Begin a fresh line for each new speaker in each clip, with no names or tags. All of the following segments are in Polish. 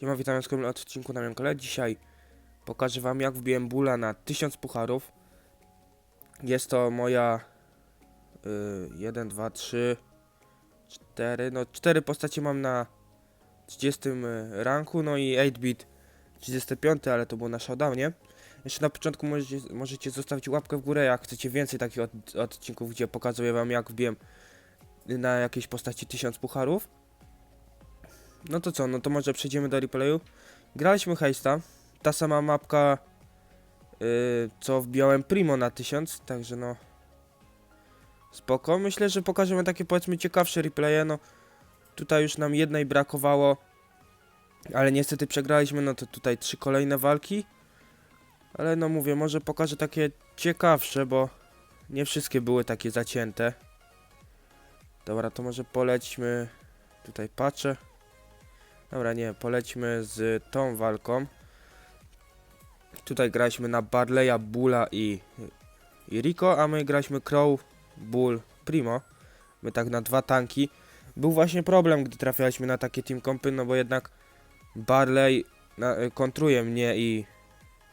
Siema, witam w kolejnym odcinku na moim kanale. Dzisiaj pokażę wam jak wbiłem bula na 1000 pucharów. Jest to moja 1, 2, 3, 4, no 4 postacie mam na 30 ranku, no i 8-bit 35, ale to było na showdownie. Jeszcze na początku możecie, możecie zostawić łapkę w górę, jak chcecie więcej takich od, odcinków, gdzie pokazuję wam jak wbiłem na jakiejś postaci 1000 pucharów. No to co, no to może przejdziemy do replayu. Graliśmy Heista, ta sama mapka, yy, co wbijałem Primo na 1000, także no spoko. Myślę, że pokażemy takie powiedzmy ciekawsze replaye, no tutaj już nam jednej brakowało, ale niestety przegraliśmy, no to tutaj trzy kolejne walki. Ale no mówię, może pokażę takie ciekawsze, bo nie wszystkie były takie zacięte. Dobra, to może polećmy, tutaj patrzę. Dobra, nie, polećmy z tą walką. Tutaj graliśmy na Barleya, Bulla i, i Rico, a my graliśmy Crow, Bull, Primo. My tak na dwa tanki. Był właśnie problem, gdy trafialiśmy na takie team kompy, no bo jednak Barley na, y, kontruje mnie i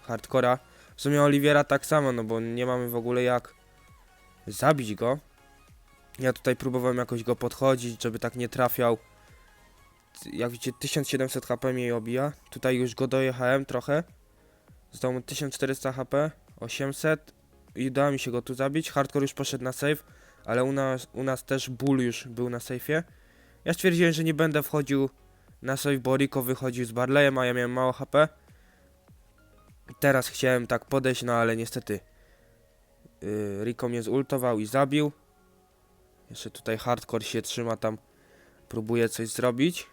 Hardcora. W sumie Oliwiera tak samo, no bo nie mamy w ogóle jak zabić go. Ja tutaj próbowałem jakoś go podchodzić, żeby tak nie trafiał jak widzicie 1700 HP mnie obija. Tutaj już go dojechałem trochę. Zostało mu 1400 HP, 800 i udało mi się go tu zabić. Hardcore już poszedł na save, ale u nas, u nas też Bull już był na safe'ie. Ja stwierdziłem, że nie będę wchodził na save, bo Rico wychodził z Barleyem, a ja miałem mało HP. Teraz chciałem tak podejść, no ale niestety yy, Rico mnie zultował i zabił. Jeszcze tutaj Hardcore się trzyma tam, próbuje coś zrobić.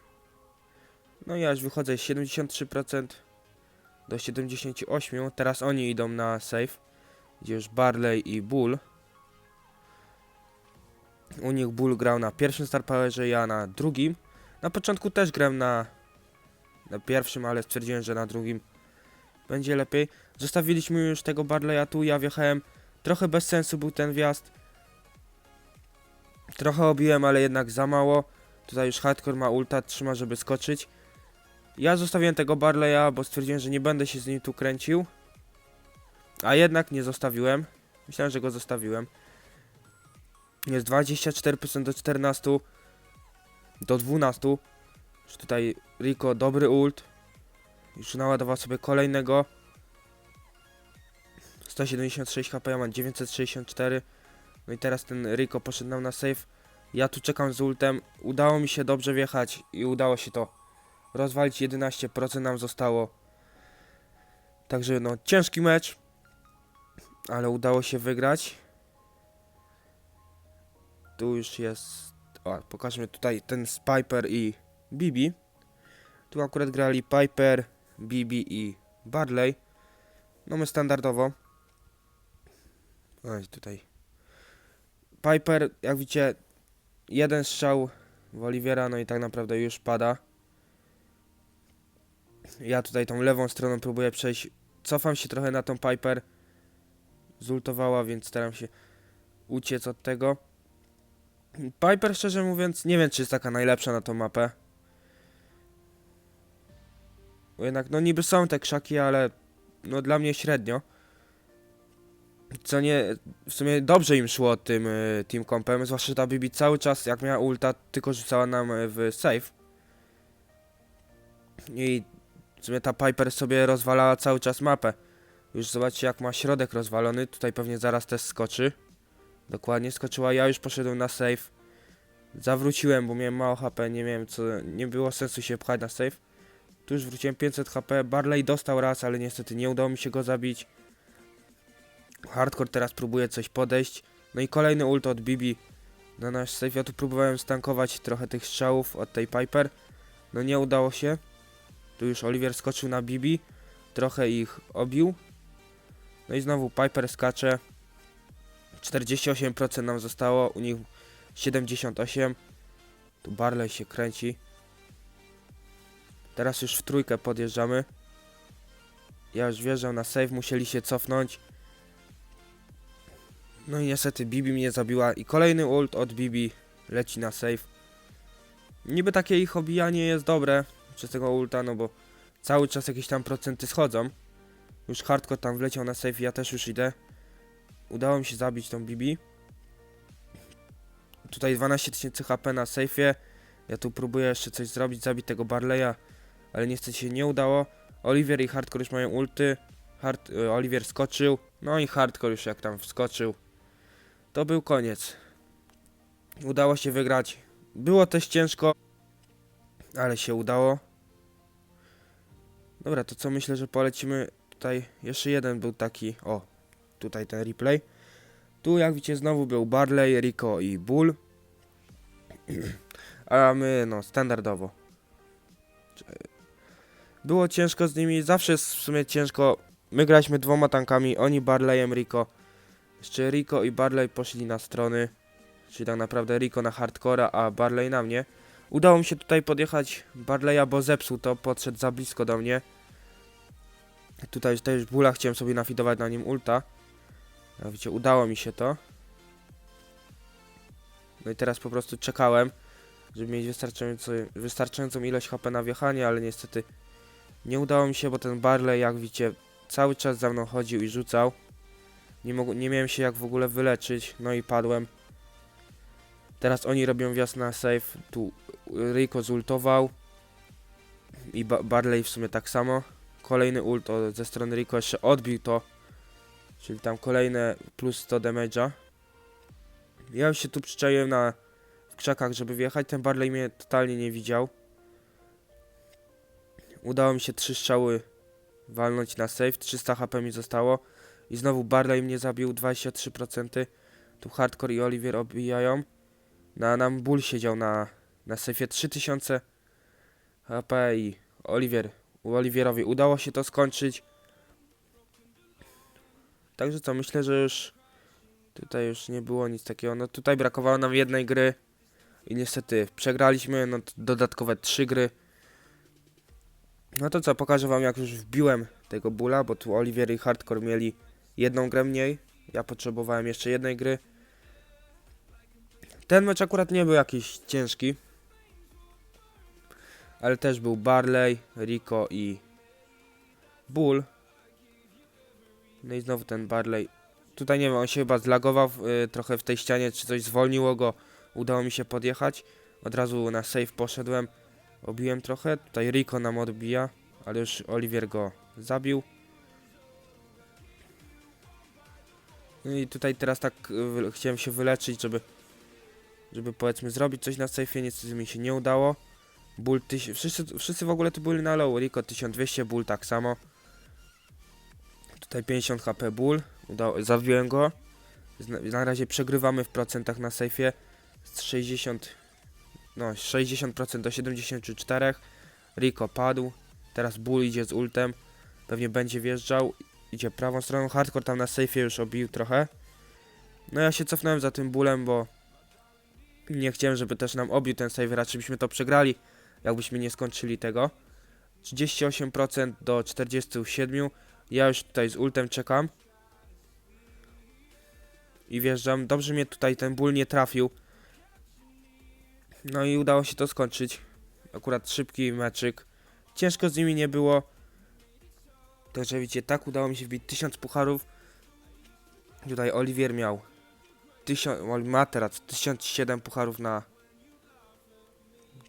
No ja już wychodzę z 73% do 78%. Teraz oni idą na save. Gdzie już Barley i Bull. U nich Bull grał na pierwszym Star Powerze, ja na drugim. Na początku też grałem na, na pierwszym, ale stwierdziłem, że na drugim będzie lepiej. Zostawiliśmy już tego Barleya tu, ja wjechałem. Trochę bez sensu był ten wjazd. Trochę obiłem, ale jednak za mało. Tutaj już Hardcore ma ulta, trzyma, żeby skoczyć. Ja zostawiłem tego Barleya, bo stwierdziłem, że nie będę się z nim tu kręcił. A jednak nie zostawiłem. Myślałem, że go zostawiłem. Jest 24% do 14. Do 12. Już tutaj Rico dobry ult. Już naładował sobie kolejnego. 176 HP, ja mam 964. No i teraz ten Rico poszedł nam na save. Ja tu czekam z ultem. Udało mi się dobrze wjechać i udało się to rozwalić 11% nam zostało. Także no ciężki mecz, ale udało się wygrać. Tu już jest, o, pokażmy tutaj ten Piper i Bibi. Tu akurat grali Piper, Bibi i Barley. No my standardowo. Oj, tutaj. Piper, jak widzicie, jeden strzał w Oliwiera, no i tak naprawdę już pada. Ja tutaj tą lewą stroną próbuję przejść. Cofam się trochę na tą Piper. Zultowała, więc staram się uciec od tego. Piper, szczerze mówiąc, nie wiem, czy jest taka najlepsza na tą mapę. Bo jednak, no niby są te krzaki, ale no dla mnie średnio. Co nie, w sumie dobrze im szło tym y, team kompem, zwłaszcza że ta Bibi cały czas, jak miała ulta, tylko rzucała nam y, w save. I w sumie ta Piper sobie rozwalała cały czas mapę. Już zobaczcie jak ma środek rozwalony. Tutaj pewnie zaraz też skoczy. Dokładnie skoczyła. Ja już poszedłem na save. Zawróciłem, bo miałem mało HP. Nie miałem co. Nie było sensu się pchać na save. Tu już wróciłem 500 HP. Barley dostał raz, ale niestety nie udało mi się go zabić. Hardcore teraz próbuje coś podejść. No i kolejny ult od Bibi na nasz save. Ja tu próbowałem stankować trochę tych strzałów od tej Piper. No nie udało się. Tu już Oliver skoczył na Bibi, trochę ich obił. No i znowu Piper skacze. 48% nam zostało, u nich 78. Tu Barley się kręci. Teraz już w trójkę podjeżdżamy. Ja już wjeżdżam na save, musieli się cofnąć. No i niestety Bibi mnie zabiła i kolejny ult od Bibi leci na save. Niby takie ich obijanie jest dobre przez tego ulta, no bo cały czas jakieś tam procenty schodzą. Już hardcore tam wleciał na safe, ja też już idę. Udało mi się zabić tą Bibi. Tutaj 12 tysięcy HP na safe'ie. Ja tu próbuję jeszcze coś zrobić, zabić tego Barleya, ale niestety się nie udało. Oliver i Hardcore już mają ulty. Hard, y, Oliver skoczył, no i Hardcore już jak tam wskoczył. To był koniec. Udało się wygrać. Było też ciężko, ale się udało. Dobra, to co myślę, że polecimy tutaj. Jeszcze jeden był taki, o, tutaj ten replay. Tu jak widzicie znowu był Barley, Rico i Bull. A my no standardowo. Było ciężko z nimi, zawsze jest w sumie ciężko. My graliśmy dwoma tankami, oni Barleyem, Rico. Jeszcze Rico i Barley poszli na strony. Czyli tak naprawdę Rico na hardcora, a Barley na mnie. Udało mi się tutaj podjechać Barleya, bo zepsuł to, podszedł za blisko do mnie. Tutaj też Bula chciałem sobie nafidować na nim ulta. Jak widzicie, udało mi się to. No i teraz po prostu czekałem, żeby mieć wystarczającą ilość HP na wjechanie, ale niestety nie udało mi się, bo ten Barley, jak widzicie, cały czas za mną chodził i rzucał. Nie, nie miałem się jak w ogóle wyleczyć, no i padłem. Teraz oni robią wjazd na safe, tu Rico zultował i ba Barley w sumie tak samo. Kolejny ult ze strony Rico jeszcze odbił to, czyli tam kolejne plus 100 damage'a. Ja już się tu przyczaiłem na krzakach, żeby wjechać, ten Barley mnie totalnie nie widział. Udało mi się trzy strzały walnąć na save, 300 HP mi zostało. I znowu Barley mnie zabił, 23%. Tu Hardcore i Oliver obijają. Na nam Bull siedział na, na safe'ie 3000 HP i Oliver, u Oliverowi udało się to skończyć. Także co, myślę, że już tutaj już nie było nic takiego. No tutaj brakowało nam jednej gry i niestety przegraliśmy, no dodatkowe trzy gry. No to co, pokażę wam jak już wbiłem tego Bulla, bo tu Oliver i Hardcore mieli jedną grę mniej. Ja potrzebowałem jeszcze jednej gry. Ten mecz akurat nie był jakiś ciężki. Ale też był Barley, Rico i Bull. No i znowu ten Barley. Tutaj nie wiem, on się chyba zlagował y, trochę w tej ścianie, czy coś zwolniło go. Udało mi się podjechać. Od razu na save poszedłem. Obiłem trochę. Tutaj Rico nam odbija, ale już Oliver go zabił. No i tutaj teraz tak y, chciałem się wyleczyć, żeby żeby powiedzmy zrobić coś na safe'ie, niestety mi się nie udało. Bull tyś... wszyscy, wszyscy w ogóle tu byli na low, Rico 1200, Bull tak samo. Tutaj 50 HP Bull, udało, zabiłem go. Na razie przegrywamy w procentach na safe'ie z 60, no 60% do 74. Rico padł, teraz Bull idzie z ultem, pewnie będzie wjeżdżał, idzie prawą stroną, Hardcore tam na safe'ie już obił trochę. No ja się cofnąłem za tym Bullem, bo nie chciałem, żeby też nam obił ten save, raczej byśmy to przegrali, jakbyśmy nie skończyli tego. 38% do 47. Ja już tutaj z ultem czekam. I wjeżdżam. Dobrze mnie tutaj ten ból nie trafił. No i udało się to skończyć. Akurat szybki meczyk. Ciężko z nimi nie było. Także widzicie, tak udało mi się wbić 1000 pucharów. Tutaj Oliwier miał 1000, ma teraz 1007 pucharów na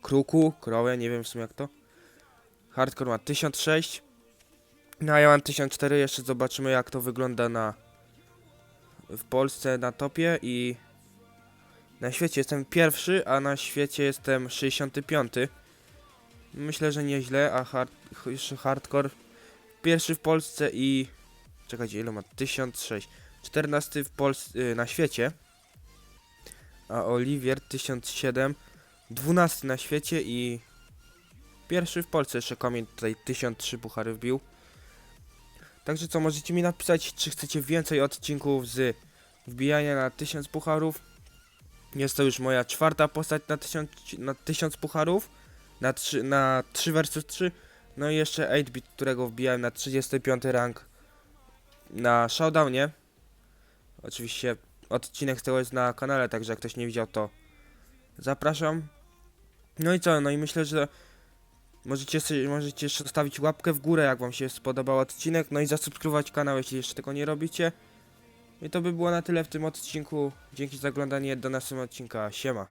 kruku, krołę, nie wiem w sumie jak to. Hardcore ma 1006. No a ja mam 1004, jeszcze zobaczymy jak to wygląda na w Polsce na topie i na świecie jestem pierwszy, a na świecie jestem 65. Myślę, że nieźle, a hard, jeszcze hardcore pierwszy w Polsce i czekajcie, ile ma? 1006. 14 w Polsce na świecie. A Oliwier 1007 12 na świecie i pierwszy w Polsce jeszcze kamień tutaj 1003 puchary wbił. Także co, możecie mi napisać, czy chcecie więcej odcinków z wbijania na 1000 pucharów. Jest to już moja czwarta postać na 1000, na 1000 pucharów. Na 3, na 3 versus 3. No i jeszcze 8-bit, którego wbijałem na 35 rank na Showdownie. Oczywiście odcinek z tego jest na kanale, także jak ktoś nie widział, to zapraszam. No i co, no i myślę, że Możecie, możecie jeszcze zostawić łapkę w górę, jak wam się spodobał odcinek, no i zasubskrybować kanał, jeśli jeszcze tego nie robicie. I to by było na tyle w tym odcinku. Dzięki za oglądanie, do następnego odcinka. Siema.